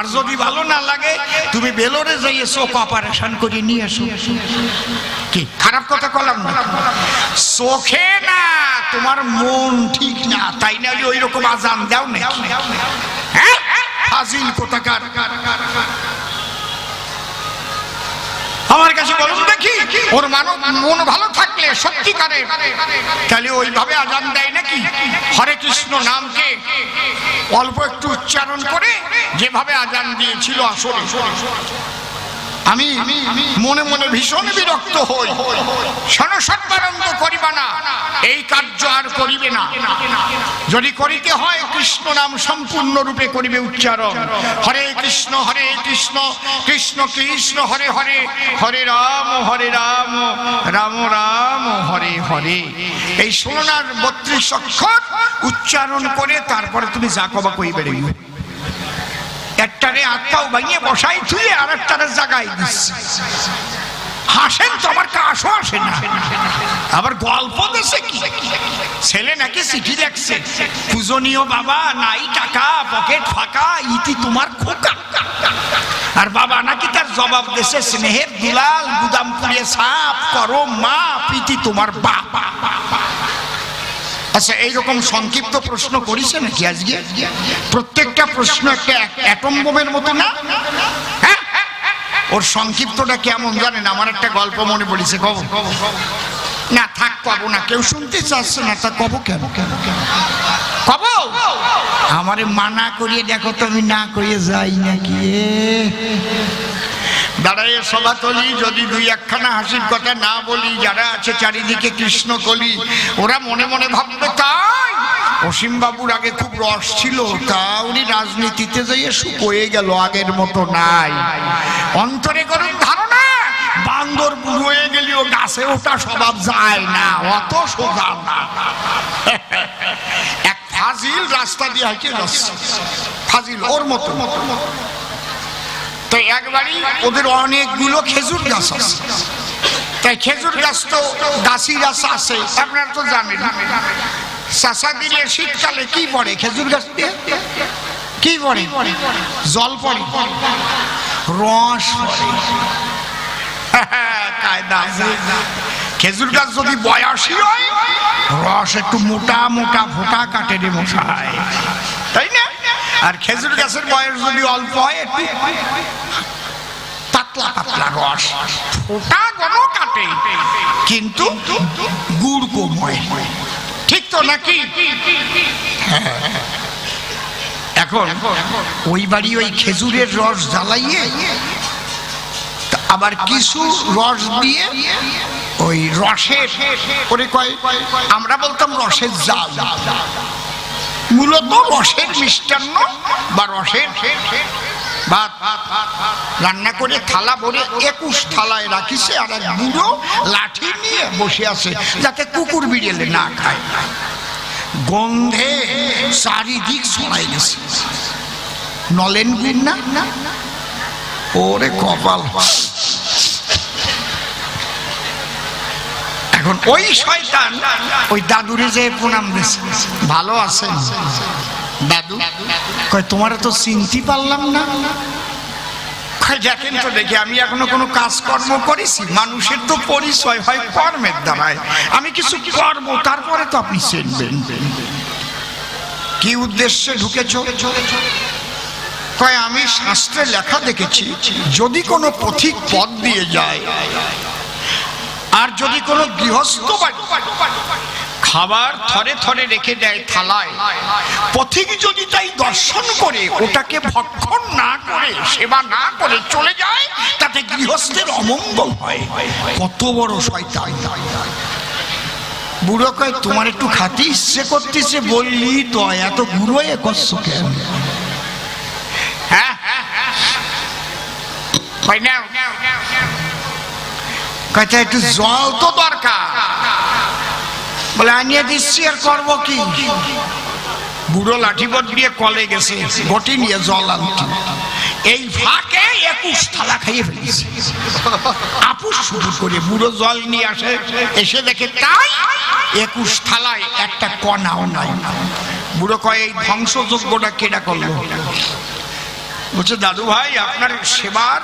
তোমার যদি ভালো না লাগে, তুমি বেলোরে যাইয়ে চোখ অপারেশন করে নিয়ে এসো কি? খারাপ কথা কলাম না? চোখে না, তোমার মন ঠিক না, তাই না ওই রকম আজান দাও না হ্যাঁ? ফাজিল কোথাকার? আমার কাছে বলুন দেখি, ওর মানব মন ভালো থাকলে সত্যিকারের তাহলে ওইভাবে আজান দেয় নাকি? হরে কৃষ্ণ নামকে অল্প একটু উচ্চারণ করে যেভাবে আজান দিয়েছিল আসলে আমি মনে মনে ভীষণ বিরক্ত হই। সনসৎবানন্দ করিবা না এই কার্য আর করিবে না যদি করিতে হয়, কৃষ্ণ নাম সম্পূর্ণ রূপে করিবে উচ্চারণ। হরে কৃষ্ণ হরে কৃষ্ণ কৃষ্ণ কৃষ্ণ, হরে হরে হরে রাম হরে রাম রাম রাম, হরে হরে। এই ষোলনার বত্রিশ অক্ষর উচ্চারণ করে তারপরে তুমি যা কবা কই বেরোইবে একটারে আত্মাও ভাঙিয়ে বসাই থুয়ে আর একটারে জাগাই দিচ্ছে হাসেন তো আমার কাশও আসে না। আবার গল্প দেশে কি? ছেলে নাকি চিঠি দেখছে। পূজনীয় বাবা, নাই টাকা, পকেট ফাঁকা, ইতি তোমার খোকা। আর বাবা নাকি তার জবাব দেশে, স্নেহের দুলাল গুদাম পুড়িয়ে সাপ, করো মা পিতি তোমার বাবা আচ্ছা এইরকম সংক্ষিপ্ত প্রশ্ন করিছে নাকি আজকে? প্রত্যেকটা প্রশ্ন একটা মতো না? হ্যাঁ? ওর সংক্ষিপ্তটা কেমন জানেন? আমার একটা গল্প মনে পড়েছে, কব। না, থাক পাবো না, কেউ শুনতে চাচ্ছে না, তা কব কেন? কেন কেন কব? আমারে মানা করিয়ে দেখো তো আমি না করিয়ে যাই নাকি এ। দাঁড়াইয়ে সভা তলি যদি দুই একখানা হাসির কথা না বলি, যারা আছে চারিদিকে কৃষ্ণ কলি ওরা মনে মনে ভাববে, তাই? অসীম বাবুর আগে খুব রস ছিল, তা উনি রাজনীতিতে যাইয়ে শুকোয়ে গেল, আগের মতো নাই। অন্তরে করুন ধারণা, বান্দর বুড়ো হয়ে গেলেও গাছে ওটা স্বভাব যায় না, অত সোজা না। এক ফাজিল রাস্তা দিয়ে হাঁটে যাচ্ছে ফাজিল, ওর মতো মতো। একবারই ওদের অনেকগুলো খেজুর গাছ আছে। তাই খেজুর গাছ তো গাছি আছে, আপনারা তো জানেন। শীতকালে কি পড়ে খেজুর গাছ কি পড়ে? জল পড়ে। রস খেজুর গাছ যদি বয়সী হয়, রস একটু মোটা মোটা ফোটা কাটে রে মশাই। তাই না? আর খেজুর গাছের বয়স যদি অল্প হয়, একটু পাতলা পাতলা রস। ফোটা গণ কাটে। কিন্তু গুড় কোময় ঠিক তো নাকি? হ্যাঁ। এখন ওই বাড়ি ওই খেজুরের রস জ্বালাইয়ে আবার কিছু রস দিয়ে ওই রসের ওরে কয়, আমরা বলতাম রসের জাল। মূলত রসের মিষ্টান্ন বা রসের ভাত। রান্না করে থালা ভরে একুশ থালায় রাখিছে আর এক বুড়ো লাঠি নিয়ে বসে আছে যাতে কুকুর বিড়েলে না খায়। গন্ধে চারিদিক ছড়াই গেছে। নলেন না ওরে কপাল। এখন ওই শয়তান ওই দাদুরে যে প্রণাম ভালো আছেন দাদু? কয়, তোমার তো চিনতে পারলাম না। দেখেন তো দেখি, আমি এখনও কোনো কাজকর্ম করেছি। মানুষের তো পরিচয় হয় কর্মের দ্বারায়। আমি কিছু কর্ম, তারপরে তো আপনি চিনবেন। কি উদ্দেশ্যে ঢুকেছ? কয়, আমি শাস্ত্রে লেখা দেখেছি, যদি কোনো পথিক পথ দিয়ে যায় আর যদি কোনো গৃহস্থ বাড়ি খাবার থরে থরে রেখে দেয় থালায় পথিক যদি তাই দর্শন করে ওটাকে ভক্ষণ না করে সেবা না করে চলে যায় তাতে গৃহস্থের অমঙ্গল হয়। কত বড় শয়তান। বুড়ো কয় তোমার একটু খাতি ইচ্ছে করতেছে বললি তো এত বুড়ো এ করছ কেন? হ্যাঁ? কয় নাও কয়টা একটু জল তো দরকার। বলে, আনিয়ে দিচ্ছি, আর করব কি? বুড়ো লাঠিপট দিয়ে কলে গেছে ঘটি নিয়ে জল আনতে। এই ফাঁকে একুশ থালা খাইয়ে ফেলেছে। আপুস শুরু করে বুড়ো জল নিয়ে আসে, এসে দেখে তাই একুশ থালায় একটা কণাও নাই। বুড়ো কয়, এই ধ্বংসযজ্ঞটা কেডা করল? বলছে দাদু ভাই আপনার সেবার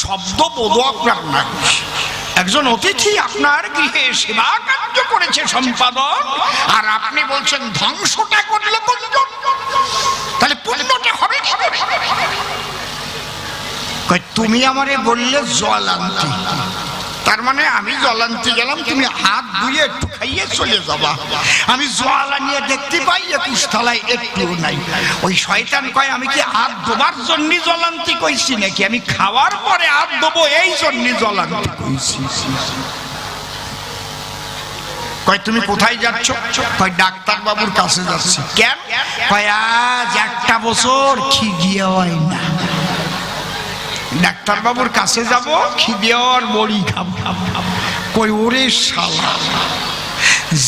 শব্দ বোধ আপনার নাই। একজন অতিথি আপনার গৃহে সেবা কার্য করেছে, সম্পাদক। আর আপনি বলছেন ধ্বংসটা করলে? তাহলে পুণ্যটা হবে তুমি আমারে বললে জল আনতে। তার মানে আমি জল আনতে গেলাম, তুমি হাত ধুয়ে একটু খাইয়ে চলে যাবা। আমি জল আনিয়ে দেখতে পাই একুশ থালায় একটু নাই। ওই শয়তান কয়, আমি কি হাত ধোবার জন্য জল আনতে কইছি নাকি? আমি খাওয়ার পরে হাত ধোবো, এই জন্য জল কইছি। কয়, তুমি কোথায় যাচ্ছ? কয় ডাক্তার বাবুর কাছে যাচ্ছি। কেন? কয়, আজ একটা বছর খিদিয়ে হয় না। ডাক্তার বাবুর কাছে যাব খিদেওয়ার বড়ি খাব। খাব খাব কই ওরে শালা,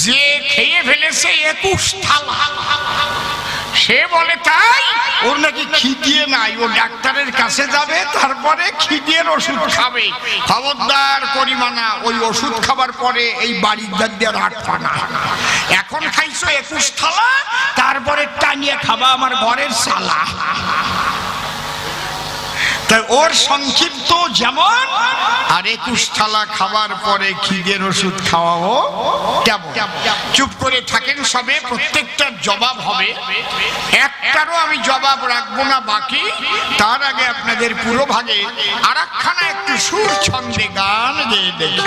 যে খেয়ে ফেলেছে একুশ থালা। সে বলে, তাই? ওর নাকি খিদিয়ে নাই, ও ডাক্তারের কাছে যাবে, তারপরে খিদিয়ের ওষুধ খাবে। খবরদার করিমানা ওই ওষুধ খাবার পরে এই বাড়ির দাদিয়ার হাট পানা এখন খাইছো একুশ থালা, তারপরে টানিয়ে খাবা আমার ঘরের সালা ওর সংক্ষিপ্ত যেমন, আর একুশ থালা খাবার পরে খিদের ওষুধ তেমন। চুপ করে থাকেন সবে, প্রত্যেকটার জবাব হবে। একটারও আমি জবাব রাখব না, বাকি তার আগে আপনাদের পুরো ভাগে আর একটু সুর ছন্দে গান গেয়ে দেখি।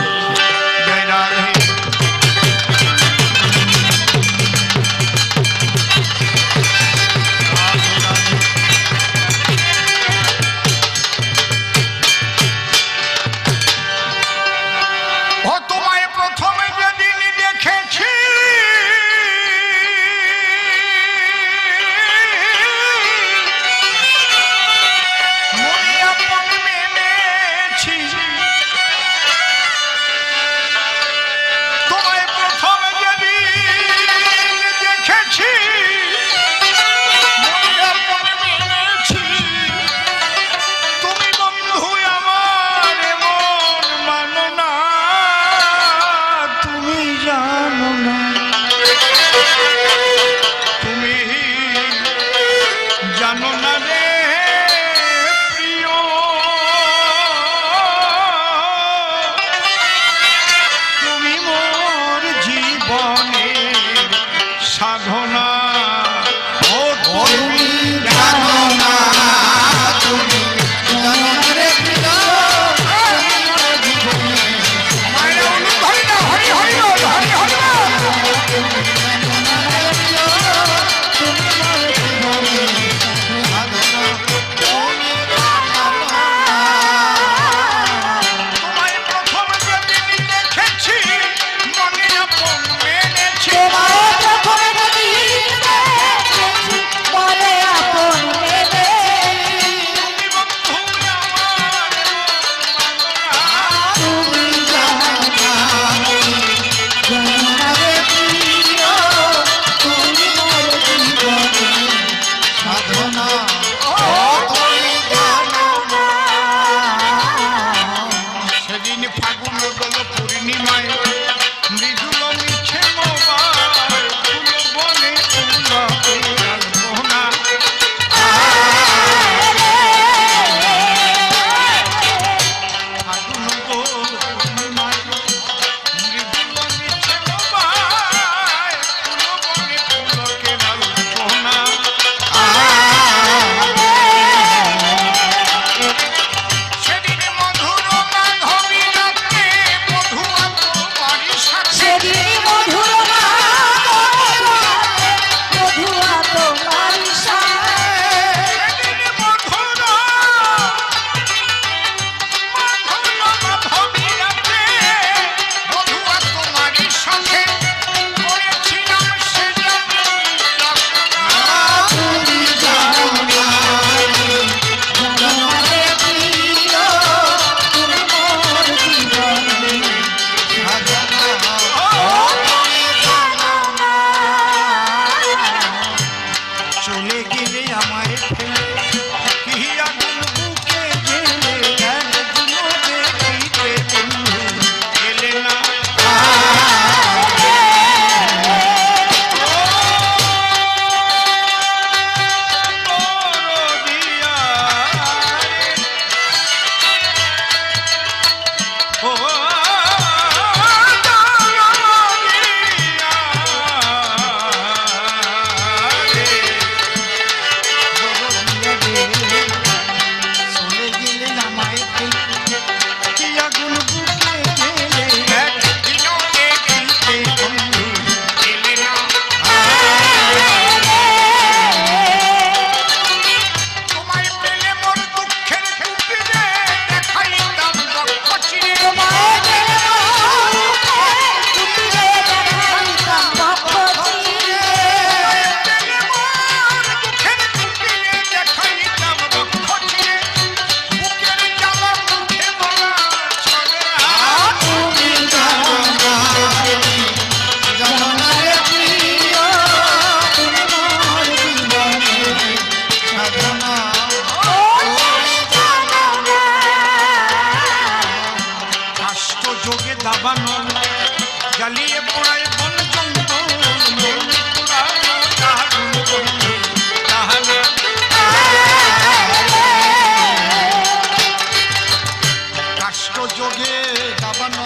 বুকে দাবানো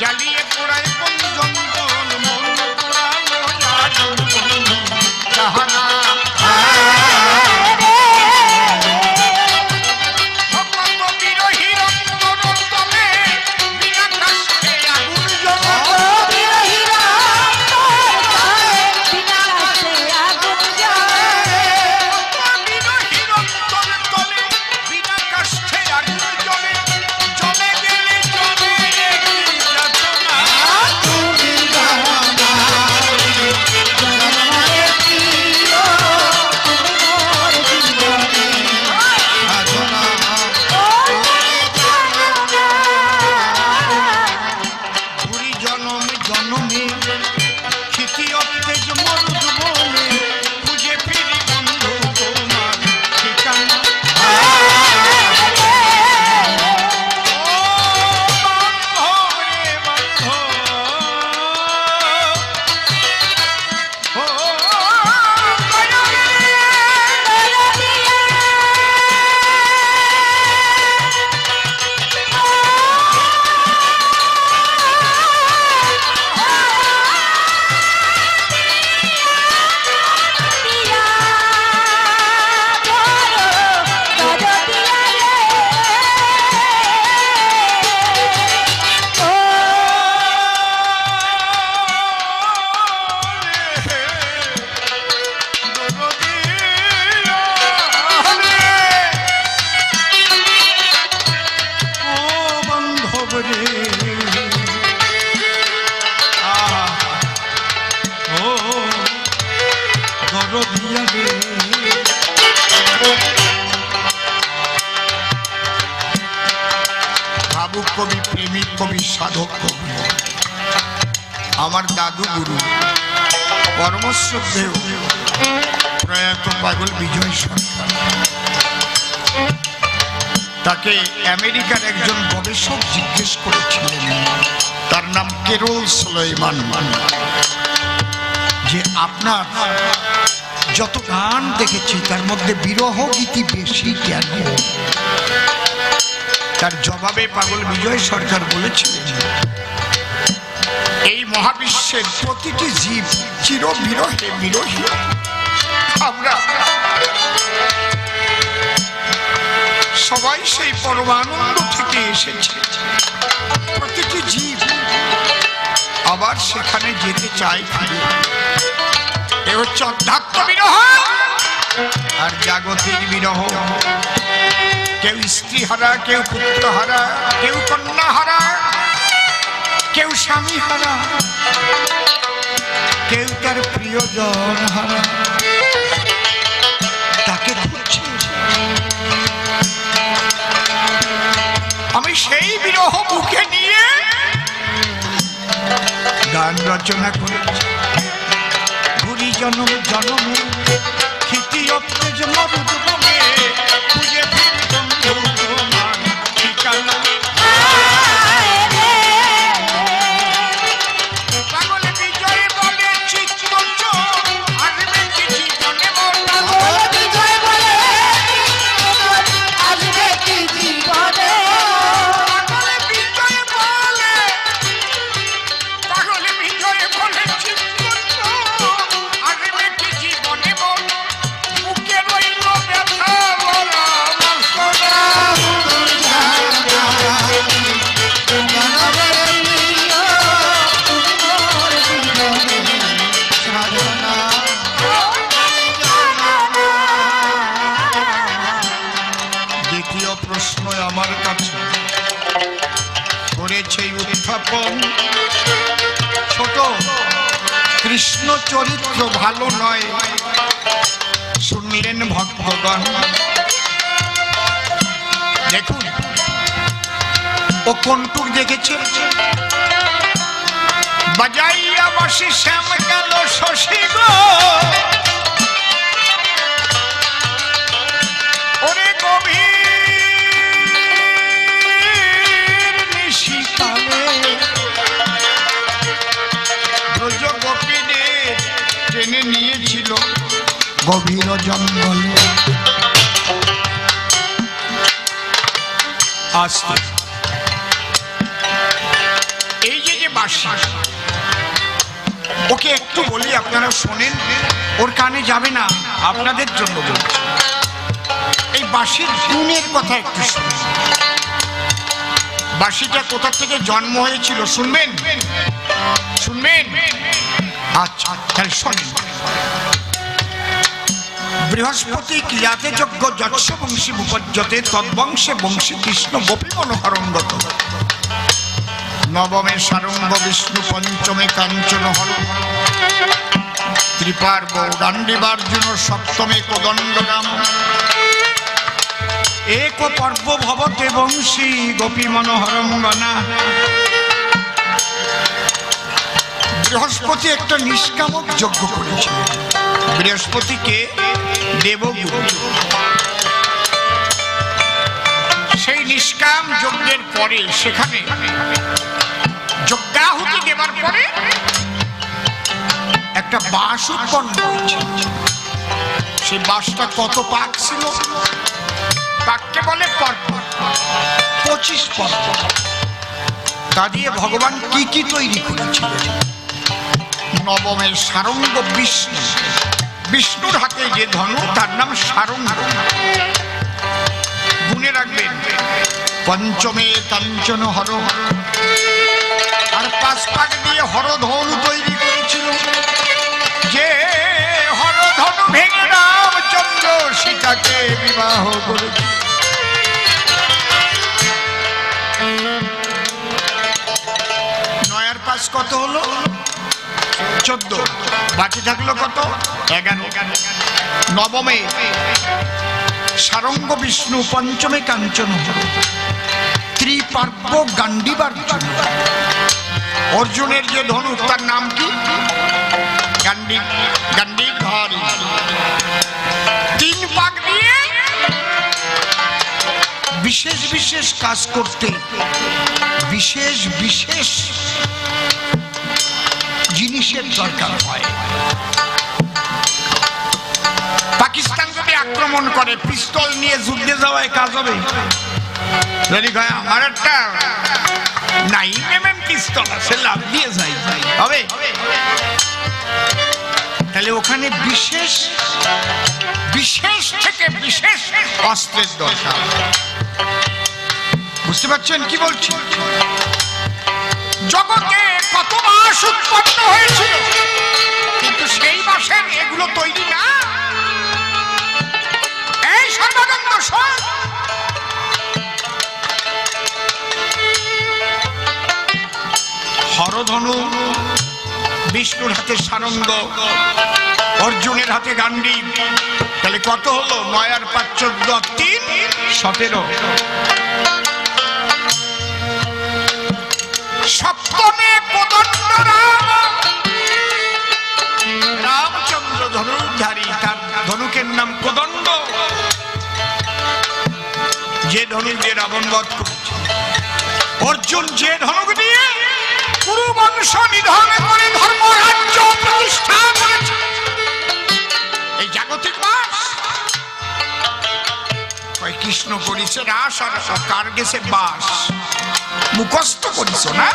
জ্বালিয়ে পোড়ায় কোন জঙ্গল মন। কবি প্রেমিক, কবি সাধক, কবি আমার দাদু গুরু, পরমশ্রদ্ধেয়, প্রয়াত পাগল বিজয় সরকার। তাকে আমেরিকার একজন গবেষক জিজ্ঞেস করেছিলেন, তার নাম কেরল সুলাইমান যে আপনার যত গান দেখেছি, তার মধ্যে বিরহ গীতি বেশি কেন? তার জবাবে পাগল বিজয় সরকার বলেছিলেন এই মহাবিশ্বের প্রতিটি জীব চির বিরহে বিরহী। আমরা সবাই সেই পরমানন্দ থেকে এসেছে। প্রতিটি জীব আবার সেখানে যেতে চায় ফিরে। এ হচ্ছে অধ্যাত্ম বিরহ আর জাগতিক বিরহ। কেউ স্ত্রী হারা কেউ পুত্র হারা কেউ কন্যা হারা কেউ স্বামী হারা কেউ তার প্রিয়জন হারা তাকে খুঁজছে। আমি সেই বিরহ বুকে নিয়ে গান রচনা করেছি। ঘুরি জনম জনমে খিতি অত্তেজ চরিত্র ভালো নয়। শুনলেন ভক্তগণ দেখুন, ও কোনটুক দেখেছে? বাজাইয়া বসে শ্যাম কালো শশী গো? গভীর জঙ্গলে। এই যে যে বাসি, ওকে একটু বলি, আপনারা শোনেন, ওর কানে যাবে না, আপনাদের জন্য বলছি। এই বাঁশির গুণের কথা একটু শুনুন। বাঁশিটা কোথা থেকে জন্ম হয়েছিল, শুনবেন? শুনবেন? আচ্ছা তাহলে শোনেন। বৃহস্পতি ক্রিয়াতে যজ্ঞ যৎস বংশী উপজ্যতে তদ্বংশে বংশী কৃষ্ণ গোপী মনোহরঙ্গত। নবমে সারঙ্গ বিষ্ণু পঞ্চমে কাঞ্চন হর। ত্রিপার গৌরাণ্ডিবার্জুন সপ্তমে কোদণ্ড রাম এক পর্ব ভবতে বংশী গোপী মনোহরঙ্গনা। বৃহস্পতি একটা নিষ্কামক যজ্ঞ করেছিলেন। বৃহস্পতিকে দেবগুরু সেই নিষ্কাম যজ্ঞের পরে সেখানে যজ্ঞাহুতি দেবার পরে একটা বাঁশ উৎপন্ন হয়েছে। সেই বাঁশটা কত পাক ছিল? পাককে বলে পর্ব। পঁচিশ পর্ব। তা দিয়ে ভগবান কি কি তৈরি করেছিলেন? নবমের সারঙ্গ বিষ্ণু। বিষ্ণুর হাতে যে ধনু, তার নাম সারঙ্গ। গুনে রাখবেন। পঞ্চমে কাঞ্চন হর। আর পাঁচ পাক দিয়ে হরধনু তৈরি করেছিল। যে হরধনু ভেঙে রামচন্দ্র সীতাকে বিবাহ করেছিল নয়ার কত হলো? চোদ্দ। বাকি থাকল কত? এগারো। নবমে, সারঙ্গ বিষ্ণু পঞ্চমে কাঞ্চন ত্রিপার্ব গান্ডিবার অর্জুনের যে ধনু, তার নাম কি? গান্ডি গান্ডি ধারী তিন পাক দিয়ে বিশেষ বিশেষ কাজ করতে, বিশেষ বিশেষ জিনিসের দরকার হয়। পাকিস্তান যদি আক্রমণ করে, পিস্তল নিয়ে যুদ্ধে যাওয়ায় কাজ হবে। আমার একটা নাইন পিস্তল আছে লাভ দিয়ে যাই হবে? তাহলে ওখানে বিশেষ বিশেষ থেকে বিশেষ অস্ত্রের দরকার। বুঝতে পারছেন কি বলছি? জগতে কত মাস উৎপন্ন হয়েছিল? কিন্তু সেই মাসের এগুলো তৈরি না। এই সর্বানন্দ হরধনু বিষ্ণুর হাতে সারঙ্গ, অর্জুনের হাতে গান্ডি তাহলে কত হলো? নয়ার পাঁচ, চোদ্দ, তিন, সতেরো। যে দিয়ে রাবণ বধ করছে, অর্জুন যে ধনুক দিয়ে কুরু বংশ নিধন করে ধর্ম রাজ্য প্রতিষ্ঠা করেছে। এই জাগতিক মাস কৃষ্ণ করিছে রাস আর কার গেছে বাস? মুখস্থ করিস না?